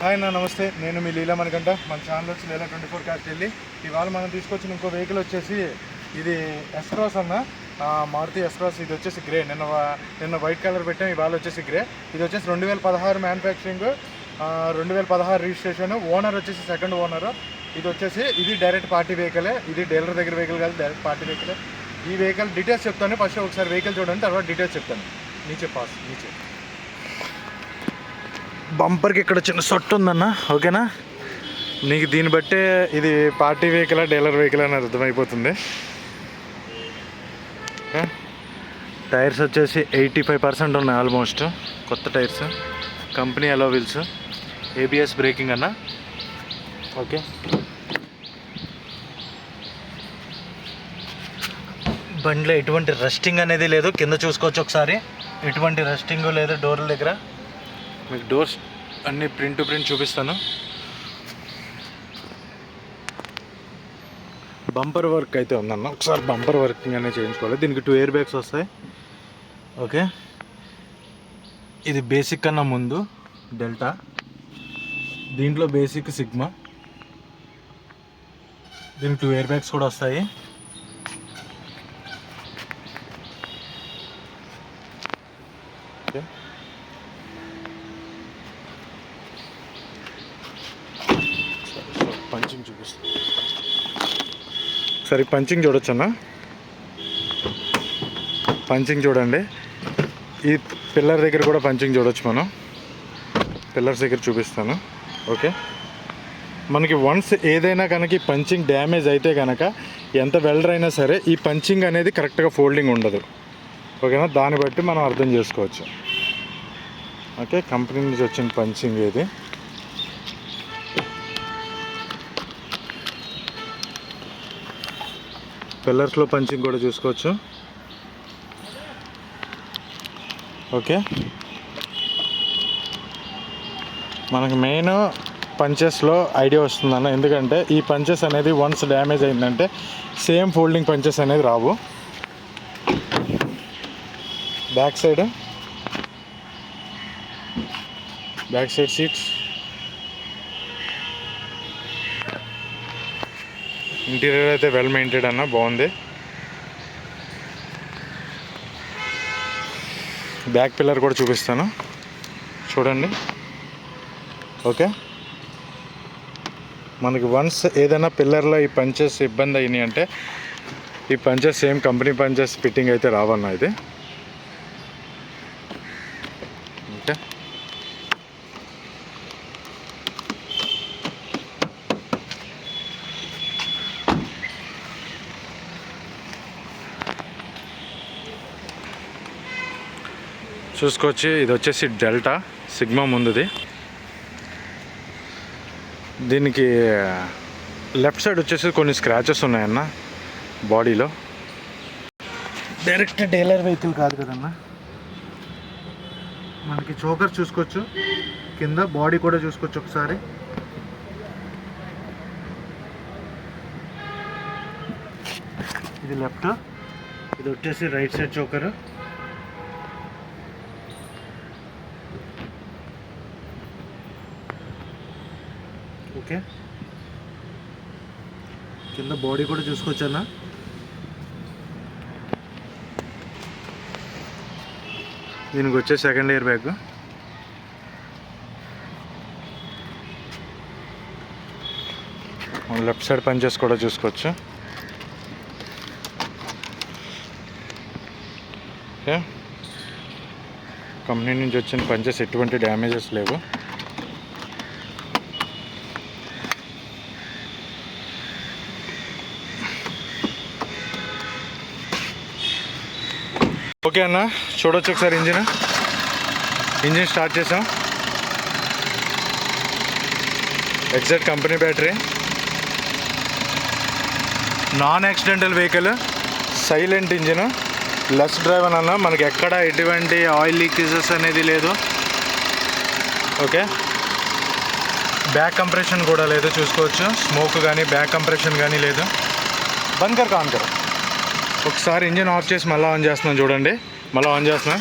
Hi అన్న నమస్తే. నేను మీ లీలా మనకంట మన ఛానల్ వచ్చి లీలా ట్వంటీ ఫోర్ క్యాస్ట్ వెళ్ళి ఇవాళ మనం తీసుకొచ్చిన ఇంకో వెహికల్ వచ్చేసి ఇది ఎస్క్రాస్ అన్న. మారుతి ఎస్క్రాస్ ఇది వచ్చేసి గ్రే నిన్న నిన్న వైట్ కలర్ పెట్టాం ఇవాళ వచ్చేసి గ్రే ఇది వచ్చేసి రెండు వేల పదహారు మ్యానుఫ్యాక్చరింగ్ రెండు వేల పదహారు రిజిస్ట్రేషన్ ఓనర్ వచ్చేసి సెకండ్ ఓనర్ ఇది వచ్చేసి ఇది డైరెక్ట్ పార్టీ వెహికలే ఇది డీలర్ దగ్గర వెహికల్ కాదు డైరెక్ట్ పార్టీ వెహికలే ఈ వెహికల్ డీటెయిల్స్ చెప్తాను. ఫస్ట్ ఒకసారి వెహికల్ చూడండి తర్వాత డీటెయిల్స్ చెప్తాను. నీచే పాస్ నీచే. బంపర్కి ఇక్కడ చిన్న సొట్టు ఉందన్న ఓకేనా? నీకు దీన్ని బట్టే ఇది పార్టీ వెహికల్ డీలర్ వెహికల్ అని అర్థమైపోతుంది. టైర్స్ వచ్చేసి ఎయిటీ ఫైవ్ పర్సెంట్ ఉన్నాయి ఆల్మోస్ట్ కొత్త tyres. Company alloy wheels ABS braking అన్న. ఓకే. బండిలో ఎటువంటి రెస్టింగ్ అనేది లేదు కింద చూసుకోవచ్చు ఒకసారి. ఎటువంటి రెస్టింగ్ లేదు డోర్ల దగ్గర. మీకు డోర్స్ అన్ని ప్రింట్ టు ప్రింట్ చూపిస్తాను. బంపర్ వర్క్ అయితే ఉందన్న. ఒకసారి బంపర్ వర్కింగ్ అనేది చేయించుకోవాలి. దీనికి టూ ఇయర్ బ్యాగ్స్ వస్తాయి. ఓకే. ఇది బేసిక్ కన్నా ముందు డెల్టా. దీంట్లో బేసిక్ సిగ్మా. దీనికి టూ ఇయర్ బ్యాగ్స్ కూడా వస్తాయి. ఓకే. పంచింగ్ చూపిస్తాను సరే పంచింగ్ చూడొచ్చు అన్న పంచింగ్ చూడండి. ఈ పిల్లర్ దగ్గర కూడా పంచింగ్ చూడొచ్చు మనం. పిల్లర్స్ దగ్గర చూపిస్తాను. ఓకే? మనకి వన్స్ ఏదైనా కనుక ఈ పంచింగ్ డ్యామేజ్ అయితే కనుక ఎంత వెల్డర్ అయినా సరే ఈ పంచింగ్ అనేది కరెక్ట్గా ఫోల్డింగ్ ఉండదు. ఓకేనా? దాన్ని బట్టి మనం అర్థం చేసుకోవచ్చు. ఓకే? కంపెనీ నుంచి వచ్చిన పంచింగ్ ఇది. పిల్లర్స్లో పంచింగ్ కూడా చూసుకోవచ్చు. ఓకే. మనకు మెయిన్ పంచెస్లో ఐడియా వస్తుందన్న. ఎందుకంటే ఈ పంచెస్ అనేది వన్స్ డ్యామేజ్ అయిందంటే సేమ్ ఫోల్డింగ్ పంచెస్ అనేది రావు. Back side. Back side seats. Interior అయితే వెల్ మెయింటెడ్ అన్న బాగుంది. బ్యాక్ పిల్లర్ కూడా చూపిస్తాను. చూడండి. ఓకే మనకి వన్స్ ఏదైనా పిల్లర్లో ఈ పంచెస్ ఇబ్బంది అయినాయి అంటే ఈ punches same company punches fitting అయితే రావన్న ఇది. చూసుకోవచ్చు. ఇది వచ్చేసి డెల్టా సిగ్మా ముందుది. దీనికి లెఫ్ట్ సైడ్ వచ్చేసి కొన్ని స్క్రాచెస్ ఉన్నాయన్న బాడీలో. డైరెక్ట్ డీలర్ వెహికల్ కాదు కదన్నా. మనకి చోకర్ చూసుకోవచ్చు. కింద బాడీ కూడా చూసుకోవచ్చు ఒకసారి. ఇది లెఫ్ట్. ఇది వచ్చేసి రైట్ సైడ్ చోకర్. ఓకే. కింద బాడీ కూడా చూసుకోవచ్చన్నా? దీనికి వచ్చే second air bag left side punches కూడా చూసుకోవచ్చు. ఓకే. కంపెనీ నుంచి వచ్చిన పంచెస్ ఎటువంటి డ్యామేజెస్ లేవు. ఓకే అన్న చూడొచ్చు ఒకసారి ఇంజిన్. ఇంజిన్ స్టార్ట్ చేసాం exact company battery. Non accidental vehicle silent engine. Less drive అని అన్న మనకి ఎక్కడ ఎటువంటి ఆయిల్ లీకేజెస్ అనేది లేదు. ఓకే. బ్యాక్ కంప్రెషన్ కూడా లేదు చూసుకోవచ్చు. స్మోక్ కానీ బ్యాక్ కంప్రెషన్ కానీ లేదు. బంకర్ కాన్కర్ ఒకసారి ఇంజిన్ ఆఫ్ చేసి మళ్ళీ ఆన్ చేస్తున్నాం చూడండి. మళ్ళీ ఆన్ చేస్తున్నాం.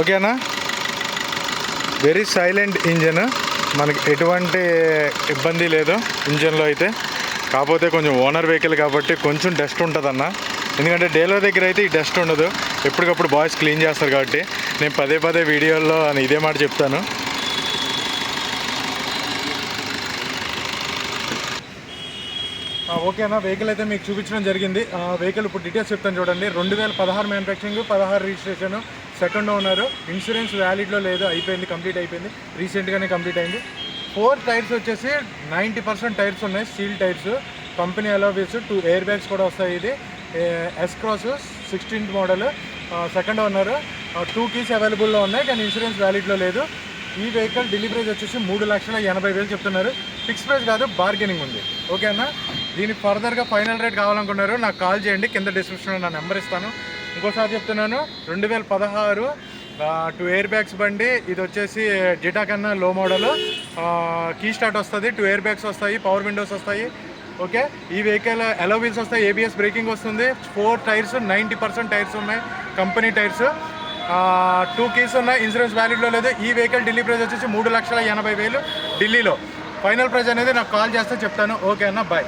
ఓకేనా? వెరీ సైలెంట్ ఇంజన్ మనకి ఎటువంటి ఇబ్బంది లేదు ఇంజన్లో అయితే. కాకపోతే కొంచెం ఓనర్ వెహికల్ కాబట్టి కొంచెం డస్ట్ ఉంటుందన్న. ఎందుకంటే డీలర్ దగ్గర అయితే ఈ డస్ట్ ఉండదు. ఎప్పటికప్పుడు బాయ్స్ క్లీన్ చేస్తారు కాబట్టి. నేను పదే పదే వీడియోల్లో ఇదే మాట చెప్తాను. ఓకేనా వెహికల్ అయితే మీకు చూపించడం జరిగింది. వెహికల్ ఇప్పుడు డీటెయిల్స్ చెప్తాను చూడండి. రెండు వేల పదహారు మ్యానుఫ్యాక్చరింగ్ పదహారు రిజిస్ట్రేషన్ సెకండ్ ఓనర్ ఇన్సూరెన్స్ వ్యాలిడ్లో లేదు. అయిపోయింది కంప్లీట్ అయిపోయింది. రీసెంట్గానే కంప్లీట్ అయింది. ఫోర్ టైర్స్ వచ్చేసి నైంటీ పర్సెంట్ టైర్స్ ఉన్నాయి. Steel tyres company alloy wheels two air bags కూడా వస్తాయి ఇది. S cross sixteenth model second owner two keys అవైలబుల్లో ఉన్నాయి. కానీ ఇన్సూరెన్స్ వ్యాలిడ్లో లేదు. ఈ వెహికల్ డెలివరీస్ వచ్చేసి మూడు లక్షల ఎనభై వేలు చెప్తున్నారు. ఫిక్స్ ప్రైస్ కాదు బార్గెనింగ్ ఉంది. ఓకేనా దీనికి ఫర్దర్గా ఫైనల్ రేట్ కావాలనుకున్నారు నాకు కాల్ చేయండి కింద డిస్క్రిప్షన్లో నా నెంబర్ ఇస్తాను. ఇంకోసారి చెప్తున్నాను రెండు వేల పదహారు టూ ఎయిర్ బ్యాగ్స్ బండి ఇది వచ్చేసి జిటా కన్నా లో మోడల్ కీ స్టార్ట్ వస్తుంది టూ ఎయిర్ బ్యాగ్స్ వస్తాయి పవర్ విండోస్ వస్తాయి ఓకే? ఈ వెహికల్ ఎలో వీల్స్ వస్తాయి ఏబిఎస్ బ్రేకింగ్ వస్తుంది four tyres ninety percent tyres ఉన్నాయి కంపెనీ టైర్స్ టూ కీస్ ఉన్నాయి ఇన్సూరెన్స్ వ్యాలిడ్లో లేదు ఈ వెహికల్ ఢిల్లీ ప్రైస్ వచ్చేసి మూడు లక్షల ఎనభై వేలు ఢిల్లీలో ఫైనల్ ప్రైస్ అనేది నాకు కాల్ చేస్తే చెప్తాను ఓకే అన్న బాయ్